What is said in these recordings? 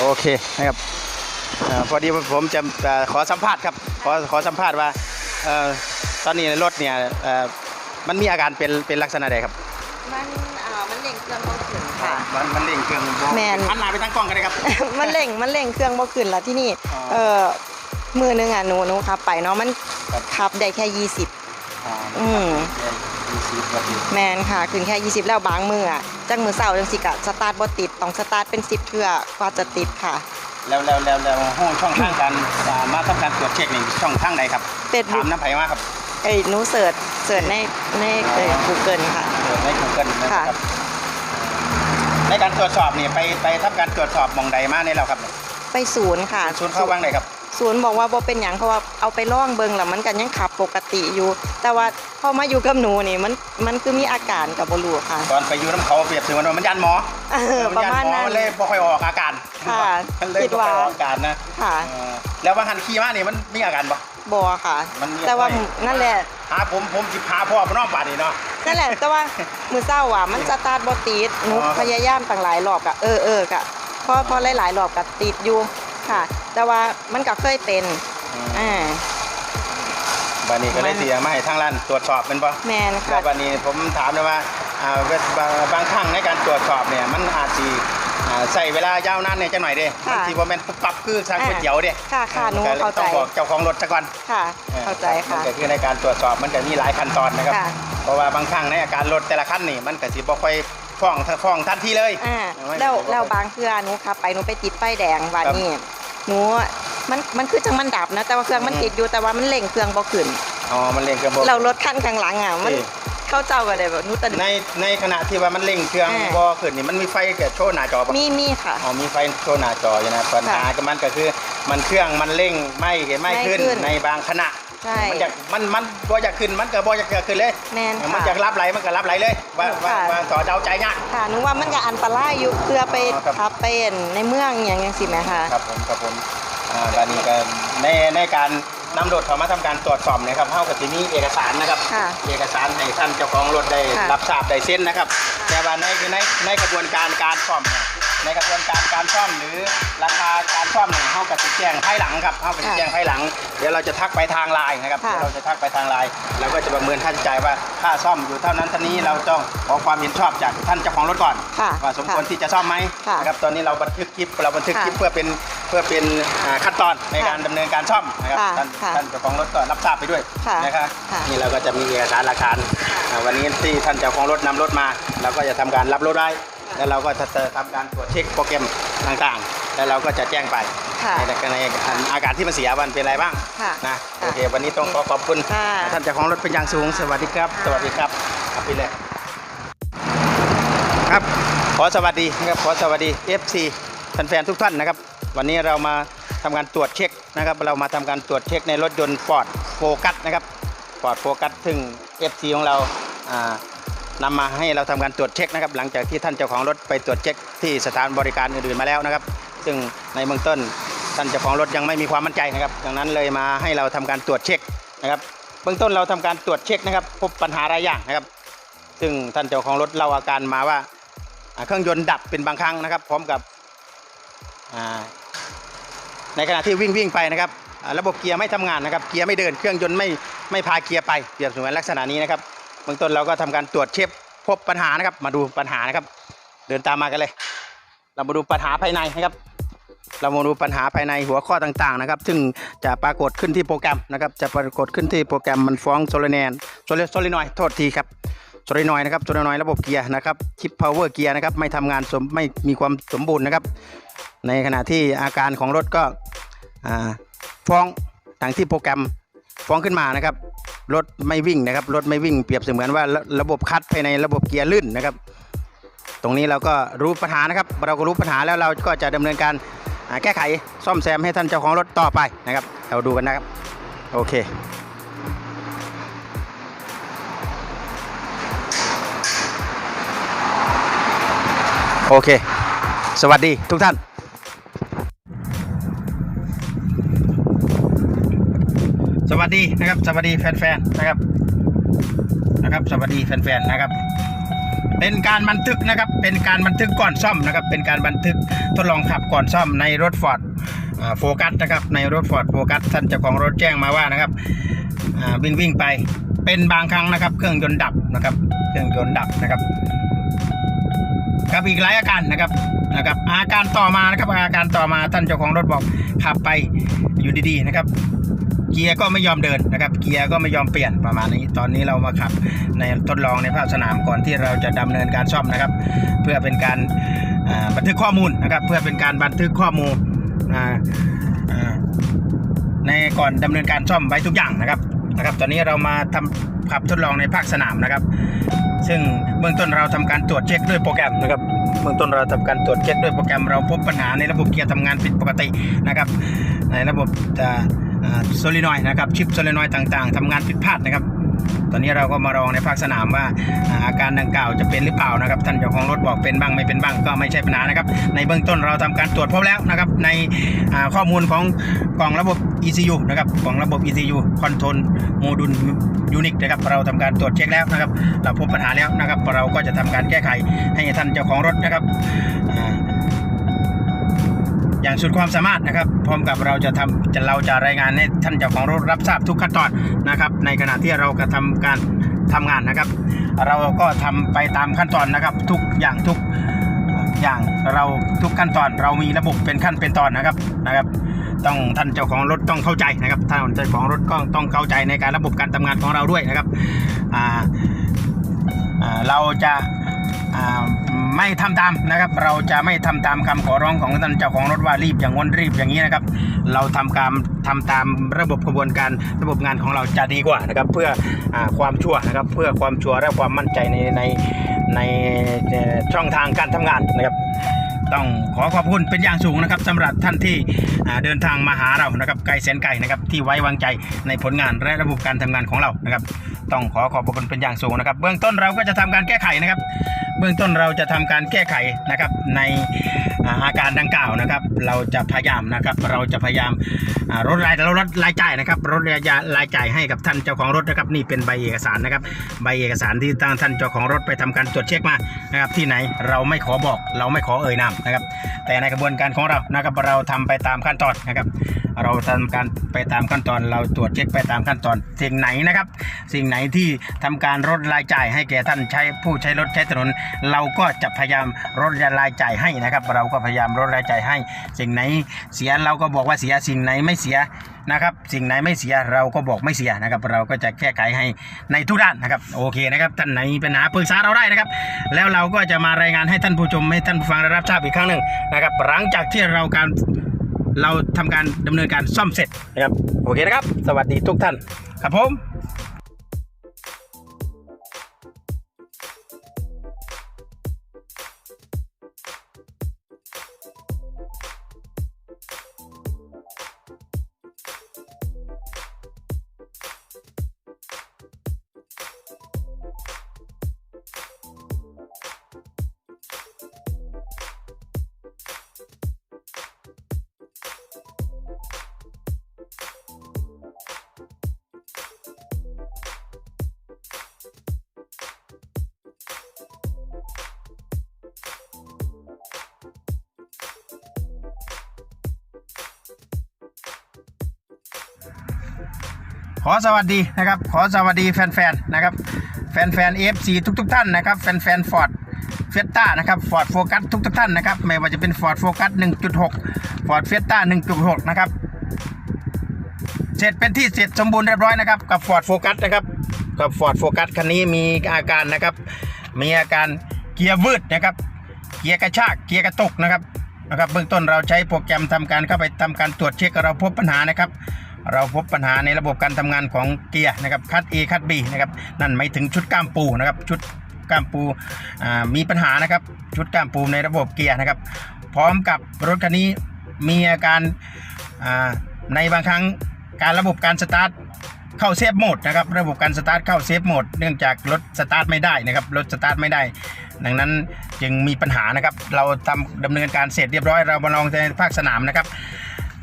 โอเคนะครับเอ่อพอดีผมจะเอ่อขอสัมภาษณ์ครับขอขอสัมภาษณ์ว่าเอ่อตอนนี้รถเนี่ยเอ่อมันมีอาการเป็นเป็นลักษณะใดครับ มันอ่ามันเล่งเครื่องบ่ขึ้นค่ะมันมันเร่งเครื่องบ่แม่นหันหน้าไปทางกล้องกันเลยครับ มันเล่งมันเล่งเครื่องบ่ขึ้นแล้วที่นี่อ๋อเออมือหนึงอะหนูหนูขับไปเนาะมันครับขับได้แค่20อืมมีสีแบบนี้แมนค่ะขึ้นแค่20แล้วบางมืออะ จังมือเสาร์จังสิกะสตาร์ทบ่ติดต้องสตาร์ทเป็น10เทื่อกว่าจะติดค่ะ แล้วแล้วแล้วแล้วห้องช่องทางการอ่ามาทำการตรวจเช็คนี่ช่องทางไหนครับ Facebook ถามน้ำไผ่มาครับเอ้ยหนูเสิร์ชเสิร์ชในในเอ่อ Google ค่ะเออใน Google นะคค่ะ รับ ในการตรวจสอบนี่ไปไปทำการตรวจสอบหมองใดมาในเราครับไปศูนย์ค่ะ ศูนย์เข้าว่างไหนครับ ศูนย์บอกว่าบ่เป็นหยังเพราะว่าเอาไปล่องเบิงแล้วมันกันยังขับปกติอยู่ แต่ว่าพอมาอยู่กับหนูนี่มันมันคือมีอาการกับบรูค่ะ ตอนไปอยู่น้ำเขาเปรียบเสมือนว่ามันยันหมอเออประมาณยันหมนั้อนเลยบ่ค่อยออกอาการค่ะมันเลยคิดบ่ค่ว่าอยออกอาการนะค่ะเออแล้วว่าหันขี่มานี่มันมีอาการบ่บอค่ะ มันมีแต่ว่าอะไรนั่นแหละ หาผมผมสิพาพ่อไปนอกป่านี่เนาะ นั่นแหละ แต่ว่ามือเศร้าอะมันสตาร์ทบ่ติดหนูอ๋อ พยายามตั้งหลายรอบกะเออเออกะพอพอหลายๆรอบกะติดอยู่ ค่ะ แต่ว่ามันก็เคยเป็นอ่าบัดนี้ก็เลยมันเสียมาให้ทางร้านตรวจสอบเป็นบ่แมนแล้ค่ะววันนี้ผมถามเลยว่าอ่าเวทบางบางครั้งในการตรวจสอบเนี่ยมันอาจจะอ่าใส่เวลายาวนานเนี่ยจังหน่อยเด้ค่ะบางทีว่าแม่นปุ๊บปั๊บคือสั่งก๋วยเตี๋ยวเด้ค่ะค่ะหนูก็ลยเข้าใจต้องบอกเจ้าของรถซะก่อนค่ะ เข้าใจมันค่ะก็คือในการตรวจสอบมันจะมีหลายขั้นตอนนะครับค่ะเพราะว่าบางครั้งในอาการรถแต่ละขั้นนี่มันก็สิบ่ค่อย ฟ้องฟ้องทันทีเลยอ่าไม่แล้วไม่แล้วบางเทื่อหนูขับ ไปหนูไปติดไฟแดงว่าครับนี่หนูมันมันคือจังมันดับนะ แต่ว่าเครื่องมันอืมติดอยู่แต่ว่ามันเร่งเครื่องบ่ขึ้นอ๋อมันเร่งเครื่องบ่เรารถคันข้างหลังอะมันนี่เข้าเจ้าก็ได้แบบหนูตะในในขณะที่ว่ามันเร่งเครื่องอ่าบ่ขึ้นนี่มันมีไฟเกิดโชว์หน้าจอปะมีมีค่ะอ๋อมีไฟโชว์หน้าจออยู่นะปัญหากับมันก็คือ มันเครื่องมันเร่งไม่ไม่ขึ้นไม่ขึ้นในบางขณะ ใช่ มันอยากมันมันบ่อยากขึ้นมันก็บ่อยากขึ้นเลยแมนมันค่ะอยากรับไหลมันก็รับไหลเลยว่าว่าค่ะ ว่าต่อเดาใจยาก ค่ะหนูว่ามันก็อันตรายอยู่เพื่อไปอ๋อครับ ขับไปเห็นในเมืองอย่างยังสิแม่ค่ะครับผมครับผมอ่าตอนนี้ก็ในในการนำรถเข้ามาทำการตรวจสอบเนะครับเท่ากับที่มีเอกสารนะครับ ค่ะ เอกสารให้ท่านเจ้าของรถได้ค่ะ รับทราบได้เส้นนะครับ แต่ว่าในในในกระบวนการการซ่อมเนี่ย ในกระบวนการการซ่อมหรือราคาการซ่อมเนี่ยเขากับแจ้งภายหลังครับเขากับแจ้งภายหลัง เดี๋ยวเราจะทักไปทางไลน์นะครับค่ะ เดี๋ยวเราจะทักไปทางไลน์แล้วก็จะประเมินค่าใช้จ่ายว่าค่าซ่อมอยู่เท่านั้นเท่านี้เราต้องขอความเห็นชอบจากท่านเจ้าของรถก่อนค่ะว่าสมควรที่จะซ่อมไหมค่ะนะครับตอนนี้เราบันทึกคลิปเราบันทึกคลิปค่ะเพื่อเป็นเพื่อเป็นอ่าขั้นตอนในการดำเนินการซ่อมนะครับค่ะท่านค่ะท่านเจ้าของรถก็รับทราบไปด้วยค่ะนะครับค่ะนี่เราก็จะมีเอกสารหลักฐานอ่าวันนี้ที่ท่านเจ้าของรถนำรถมา เราก็จะทำการรับรถได้ แล้วเราก็จะทำการตรวจเช็คโปรแกรมต่างๆ แล้วเราก็จะแจ้งไปค่ะในในอาการที่มันเสียวันเป็นอะไรบ้างค่ะนะค่ะโอเควันนี้ต้องขอขอบคุณค่ะท่านเจ้าของรถเป็นอย่างสูง สวัสดีครับค่ะสวัสดีครับครับพี่เล็กครับขอสวัสดีนะครับขอสวัสดี FC แฟนๆทุกท่านนะครับ วันนี้เรามาทำการตรวจเช็คนะครับ เรามาทำการตรวจเช็คในรถยนต์ Ford Focus นะครับ Ford Focus ซึ่ง FC ของเราอ่า นำมาให้เราทำการตรวจเช็คนะครับ หลังจากที่ท่านเจ้าของรถไปตรวจเช็คที่สถานบริการอื่นๆมาแล้วนะครับ ซึ่งในเบื้องต้นท่านเจ้าของรถยังไม่มีความมั่นใจนะครับ ดังนั้นเลยมาให้เราทำการตรวจเช็คนะครับ เบื้องต้นเราทำการตรวจเช็คนะครับ พบปัญหาหลายอย่างนะครับ ซึ่งท่านเจ้าของรถเล่าอาการมาว่าเครื่องยนต์ดับเป็นบางครั้งนะครับ พร้อมกับในขณะที่วิ่งวิ่งไปนะครับ ระบบเกียร์ไม่ทำงานนะครับ เกียร์ไม่เดิน เครื่องยนต์ไม่ไม่พาเกียร์ไปเปรียบเสมือนลักษณะนี้นะครับ เบื้องต้นเราก็ทำการตรวจเช็คพบปัญหานะครับ มาดูปัญหานะครับ เดินตามมากันเลย เรามาดูปัญหาภายในนะครับ เรามาดูปัญหาภายในหัวข้อต่างๆนะครับ ซึ่งจะปรากฏขึ้นที่โปรแกรมนะครับ จะปรากฏขึ้นที่โปรแกรมมันฟ้องโซลแนนโซลโซลินอยโทษทีครับโซลินอยนะครับโซลินอยระบบเกียร์นะครับชิปพาวเวอร์เกียร์นะครับไม่ทำงานสมไม่มีความสมบูรณ์นะครับ ในขณะที่อาการของรถก็ฟ้องดังที่โปรแกรม ฟ้องขึ้นมานะครับรถไม่วิ่งนะครับรถไม่วิ่งเปรียบเสมือนว่าระบบคัดภายในระบบเกียร์ลื่นนะครับ ตรงนี้เราก็รู้ปัญหานะครับ เราก็รู้ปัญหาแล้วเราก็จะดำเนินการแก้ไขซ่อมแซมให้ท่านเจ้าของรถต่อไปนะครับ เราดูกันนะครับ โอเคโอเค สวัสดีทุกท่าน สวัสดีนะครับ สวัสดีแฟนๆนะครับ นะครับ สวัสดีแฟนๆนะครับ เป็นการบันทึกนะครับ เป็นการบันทึกก่อนซ่อมนะครับ เป็นการบันทึกทดลองขับก่อนซ่อมในรถฟอร์ดโฟกัสนะครับ ในรถฟอร์ดโฟกัสท่านเจ้าของรถแจ้งมาว่านะครับวิ่งวิ่งไปเป็นบางครั้งนะครับ เครื่องยนต์ดับนะครับ เครื่องยนต์ดับนะครับครับอีกหลายอาการนะครับนะครับอาการต่อมานะครับอาการต่อมาท่านเจ้าของรถบอกขับไปอยู่ดีๆนะครับ เกียร์ก็ไม่ยอมเดินนะครับ เกียร์ก็ไม่ยอมเปลี่ยนประมาณนี้ ตอนนี้เรามาขับในทดลองในภาคสนามก่อนที่เราจะดำเนินการซ่อมนะครับ เพื่อเป็นการบันทึกข้อมูลนะครับ เพื่อเป็นการบันทึกข้อมูลในก่อนดำเนินการซ่อมไว้ทุกอย่างนะครับนะครับ ตอนนี้เรามาทำขับทดลองในภาคสนามนะครับ ซึ่งเบื้องต้นเราทำการตรวจเช็คด้วยโปรแกรมนะครับเบื้องต้นเราทำการตรวจเช็คด้วยโปรแกรมเราพบปัญหาในระบบเกียร์ทำงานผิดปกตินะครับ ในระบบ โซลินอยนะครับชิปโซลินอยต่างๆทำงานผิดพลาดนะครับ ตอนนี้เราก็มาลองในภาคสนามว่าอาการดังกล่าวจะเป็นหรือเปล่านะครับ ท่านเจ้าของรถบอกเป็นบ้างไม่เป็นบ้างก็ไม่ใช่ปัญหานะครับ ในเบื้องต้นเราทำการตรวจพบแล้วนะครับ ในข้อมูลของกล่องระบบ ECU นะครับกล่องระบบ ECU Control Module Unit นะครับเราทำการตรวจเช็คแล้วนะครับ เราพบปัญหาแล้วนะครับ เราก็จะทำการแก้ไขให้ท่านเจ้าของรถนะครับ อย่างสุดความสามารถนะครับ พร้อมกับเราจะทำจะเราจะรายงานให้ท่านเจ้าของรถรับทราบทุกขั้นตอนนะครับ ในขณะที่เรากระทำการทำงานนะครับ เราก็ทำไปตามขั้นตอนนะครับ ทุกอย่างทุกอย่างเราทุกขั้นตอนเรามีระบบเป็นขั้นเป็นตอนนะครับนะครับ ต้องท่านเจ้าของรถต้องเข้าใจนะครับท่านเจ้าของรถก็ต้องเข้าใจในการระบบการทำงานของเราด้วยนะครับเราจะ ไม่ทำตามนะครับ เราจะไม่ทำตามคำขอร้องของท่านเจ้าของรถว่ารีบอย่างง้นรีบอย่างนี้นะครับ เราทำการทำตามระบบกระบวนการระบบงานของเราจะดีกว่านะครับ เพื่ออความชัวนะครับ เพื่อความชัวร์และความมั่นใจในในในในช่องทางการทำงานนะครับ ต้องขอขอบคุณเป็นอย่างสูงนะครับสำหรับท่านที่เดินทางมาหาเรานะครับไกลแสนไกลนะครับที่ไว้วางใจในผลงานและระบบการทำงานของเรานะครับ ต้องขอขอบคุณเป็นอย่างสูงนะครับ เบื้องต้นเราก็จะทำการแก้ไขนะครับ เบื้องต้นเราจะทำการแก้ไขนะครับใน การดังกล่าวนะครับ เราจะพยายามนะครับ เราจะพยายามลดราลดรายลดรายจ่ายนะครับลดรายจ่ายรายจ่ายให้กับท่านเจ้าของรถนะครับนี่เป็นใบเอกสารนะครับใบเอกสารที่ทางท่านเจ้าของรถไปทำการตรวจเช็คมานะครับที่ไหนเราไม่ขอบอก เราไม่ขอเอ่ยนามนะครับ แต่ในกระบวนการของเรานะครับเราทำไปตามขั้นตอนนะครับ เราทำการไปตามขั้นตอน เราตรวจเช็คไปตามขั้นตอน สิ่งไหนนะครับ สิ่งไหนที่ทำการลดรายจ่ายให้แก่ท่านใช้ผู้ใช้รถใช้ถนน เราก็จะพยายามลดรายจ่ายให้นะครับ เราก็พยายามลดรายจ่ายให้ สิ่งไหนเสียเราก็บอกว่าเสียสิ่งไหนไม่เสียนะครับสิ่งไหนไม่เสียเราก็บอกไม่เสียนะครับ เราก็จะแก้ไขให้ในทุกด้านนะครับ โอเคนะครับท่านไหนมีปัญหาปรึกษาเราได้นะครับ แล้วเราก็จะมารายงานให้ท่านผู้ชมให้ท่านผู้ฟังได้รับทราบอีกครั้งหนึ่งนะครับ หลังจากที่เราการ เราทำการดำเนินการซ่อมเสร็จนะครับโอเคนะครับ สวัสดีทุกท่านครับผม ขอสวัสดีนะครับ ขอสวัสดีแฟนๆนะครับ แฟนๆ AFC ทุกๆ ท่านนะครับ แฟนๆฟอร์ดเฟสต้านะครับฟอร์ดโฟกัสทุกๆท่านนะครับไม่ว่าจะเป็นฟอร์ดโฟกัส1.6ฟอร์ดเฟสต้า1.6นะครับเสร็จเป็นที่เสร็จสมบูรณ์เรียบร้อยนะครับกับฟอร์ดโฟกัสนะครับกับฟอร์ดโฟกัสคันนี้มีอาการนะครับ มีอาการเกียร์วืดนะครับ เกียร์กระชากเกียร์กระตุกนะครับนะครับเบื้องต้นเราใช้โปรแกรมทำการเข้าไปทำการตรวจเช็คเราพบปัญหานะครับ เราพบปัญหาในระบบการทำงานของเกียร์นะครับคัด A คัด B นะครับนั่นหมายถึงชุดก้ามปูนะครับชุดก้ามปูมีปัญหานะครับชุดก้ามปูในระบบเกียร์นะครับ พร้อมกับรถคันนี้มีอาการาในบางครั้งการระบบการสตาร์ทเข้าเซฟโหมดนะครับระบบการสตาร์ทเข้าเซฟโหมดเนื่องจากรถสตาร์ทไม่ได้นะครับรถสตาร์ทไม่ได้ ดังนั้นจึงมีปัญหานะครับ เราทำดำเนินการเสร็จเรียบร้อยเรามาลองในภาคสนามนะครับ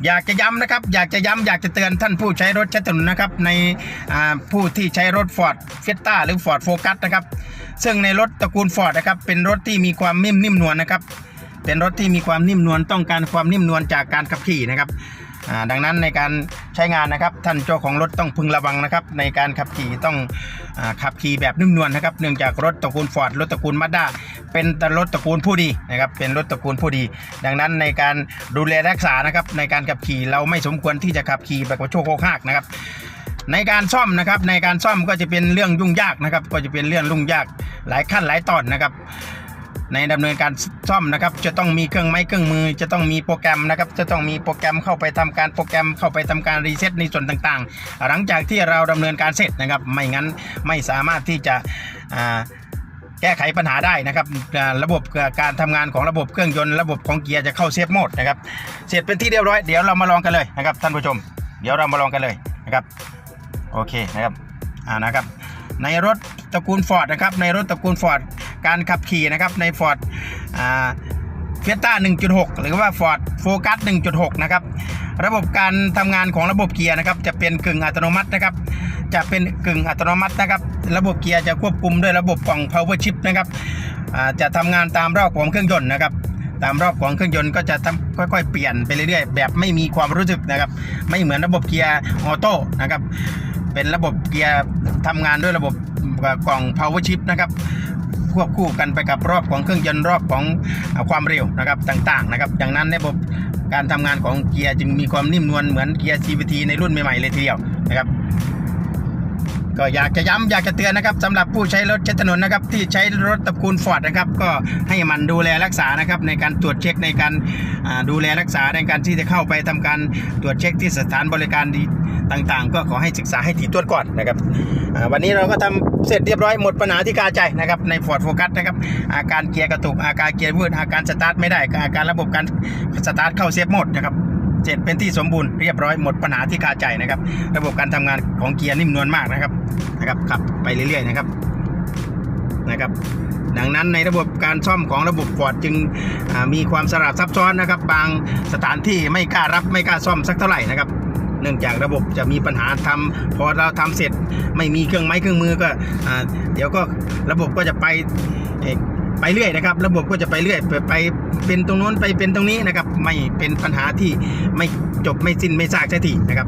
อยากจะย้ำนะครับ อยากจะย้ำอยากจะเตือนท่านผู้ใช้รถใช้ถนนนะครับ ในผู้ที่ใช้รถ Ford f i e s t a หรือ Ford Focus นะครับ ซึ่งในรถตระกูลฟอร์ดนะครับ เป็นรถที่มีความนิ่มนิ่มนวลนะครับ เป็นรถที่มีความนิ่มนวลต้องการความนิ่มนวลจากการขับขี่นะครับ ดังนั้นในการใช้งานนะครับ ท่านเจ้าของรถต้องพึงระวังนะครับ ในการขับขี่ต้องอขับขี่แบบนิ่มนวลนะครับ เนื่องจากรถตระกูลฟอร์ดรถตระกูลมาด้าเป็นรถตระกูลผู้ดีนะครับเป็นรถตระกูลผู้ดี ดังนั้นในการดูแลรักษานะครับ ในการขับขี่เราไม่สมควรที่จะขับขี่แบบโชกโคกหักนะครับในการซ่อมนะครับในการซ่อมก็จะเป็นเรื่องยุ่งยากนะครับ ก็จะเป็นเรื่องยุ่งยากหลายขั้นหลายตอนนะครับ ในดำเนินการซ่อมนะครับ จะต้องมีเครื่องไม้เครื่องมือ จะต้องมีโปรแกรมนะครับ จะต้องมีโปรแกรมเข้าไปทำการโปรแกรมเข้าไปทำการรีเซ็ตในส่วนต่างๆ หลังจากที่เราดำเนินการเสร็จนะครับ ไม่งั้นไม่สามารถที่จะแก้ไขปัญหาได้นะครับ ระบบการทำงานของระบบเครื่องยนต์ระบบของเกียร์จะเข้าเซฟโหมดนะครับ เสร็จเป็นที่เรียบร้อย เดี๋ยวเรามาลองกันเลยนะครับท่านผู้ชม เดี๋ยวเรามาลองกันเลยนะครับโอเคนะครับอ่านะครับในรถตระกูลฟอร์ดนะครับในรถตระกูลฟอร์ด การขับขี่นะครับในฟอร์ดเฟียต้า1.6 หรือว่า Ford Focus 1.6 นะครับ ระบบการทำงานของระบบเกียร์นะครับ จะเป็นกึ่งอัตโนมัตินะครับ จะเป็นกึ่งอัตโนมัตินะครับ ระบบเกียร์จะควบคุมด้วยระบบกล่อง power shift นะครับจะทำงานตามรอบของเครื่องยนต์นะครับ ตามรอบของเครื่องยนต์ก็จะค่อยๆ เปลี่ยนไปเรื่อยๆ แบบไม่มีความรู้สึกนะครับ ไม่เหมือนระบบเกียร์ออโต้นะครับ เป็นระบบเกียร์ทำงานด้วยระบบกล่อง power shift นะครับ ควบคู่กันไปกับรอบของเครื่องยนต์รอบของความเร็วนะครับต่างๆนะครับดังนั้นระบบการทำงานของเกียร์จึงมีความนิ่มนวลเหมือนเกียร์ CVT ในรุ่นใหม่ๆเลยทีเดียวนะครับ ก็อยากจะย้ำอยากจะเตือนนะครับสำหรับผู้ใช้รถใช้ถนนนะครับที่ใช้รถตระกูลฟอร์ดนะครับก็ให้มันดูแลรักษานะครับในการตรวจเช็คในการดูแลรักษาในการที่จะเข้าไปทำการตรวจเช็คที่สถานบริการดีต่างๆ ก็ขอให้ศึกษาให้ถี่ถ้วนก่อนนะครับวันนี้เราก็ทำเสร็จเรียบร้อยหมดปัญหาที่คาใจนะครับใน Ford Focus นะครับอาการเกียร์กระตุกอาการเกียร์วืดอาการสตาร์ทไม่ได้อาการระบบการสตาร์ทเข้าเซฟโหมดนะครับ เสร็จเป็นที่สมบูรณ์เรียบร้อยหมดปัญหาที่คาใจนะครับ ระบบการทำงานของเกียร์นิ่มนวลมากนะครับนะครับขับไปเรื่อยๆนะครับนะครับ ดังนั้นในระบบการซ่อมของระบบฟอร์ดจึงมีความสลับซับซ้อนนะครับ บางสถานที่ไม่กล้ารับไม่กล้าซ่อมสักเท่าไหร่นะครับเนื่องจากระบบจะมีปัญหาทำพอเราทำเสร็จไม่มีเครื่องไม้เครื่องมือก็อเดี๋ยวก็ระบบก็จะไป ไปเรื่อยนะครับ ระบบก็จะไปเรื่อยไปไปเป็นตรงโน้นไปเป็นตรงนี้นะครับ ไม่เป็นปัญหาที่ไม่จบไม่สิ้นไม่ซากสักทีนะครับ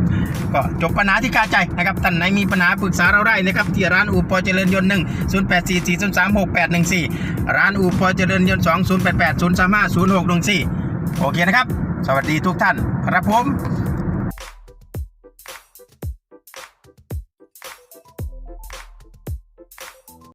ก็จบปัญหาที่คาใจนะครับท่านไหนมีปัญหาปรึกษาเราได้นะครับที่ร้านอูปอเจริญยนต์หนึ่งศูนย์แปดสี่สี่ศูนย์สามหกแปดหนึ่งสี่ร้านอูปอเจริญยนต์สองศูนย์แปดแปดศูนย์สามห้าศูนย์หกหนึ่งสี่โอเคนะครับ สวัสดีทุกท่านครับผม